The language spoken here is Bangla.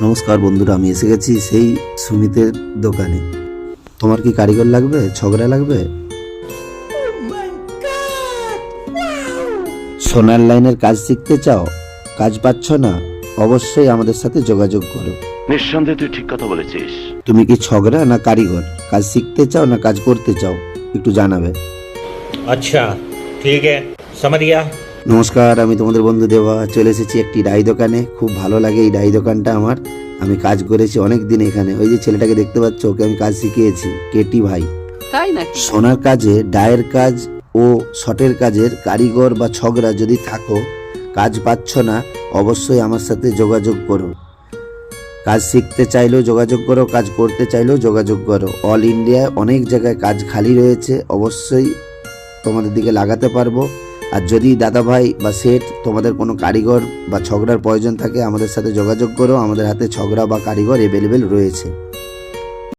নমস্কার বন্ধুরা আমি এসে গেছি সেই সুমিতের দোকানে তোমার কি কারিগর লাগবে ছগড়া লাগবে সোনার লাইনের কাজ শিখতে চাও কাজ পাচ্ছ না অবশ্যই আমাদের সাথে যোগাযোগ করো নিঃসন্দেহে তুই ঠিক কথা বলেছিস তুমি কি ছগড়া না কারিগর কাজ শিখতে চাও না কাজ করতে চাও একটু জানাবে अच्छा ठीक है समझ गया নমস্কার আমি তোমাদের বন্ধু দেওয়া চলে এসেছি একটি ডাই দোকানে। খুব ভালো লাগে এই ডাই দোকানটা আমার। আমি কাজ করেছি অনেক দিন এখানে। ওই যে ছেলেটাকে দেখতে পাচ্ছ ওকে আমি কাজ শিখিয়েছি কেটি ভাই। তাই নাকি? সোনার কাজে ডায়ের কাজ ও শটের কাজের কারিগর বা ছগরা যদি থাকো কাজ পাচ্ছ না অবশ্যই আমার সাথে যোগাযোগ করো। কাজ শিখতে চাইলেও যোগাযোগ করো কাজ করতে চাইলেও যোগাযোগ করো। অল ইন্ডিয়ায় অনেক জায়গায় কাজ খালি রয়েছে। অবশ্যই তোমাদের দিকে লাগাতে পারব। আর যদি দাদাভাই বা সেট তোমাদের কোনো কারিগর বা ছগড়ার প্রয়োজন থাকে, আমাদের সাথে যোগাযোগ করো। আমাদের হাতে ছগড়া বা কারিগর অ্যাভেলেবেল রয়েছে।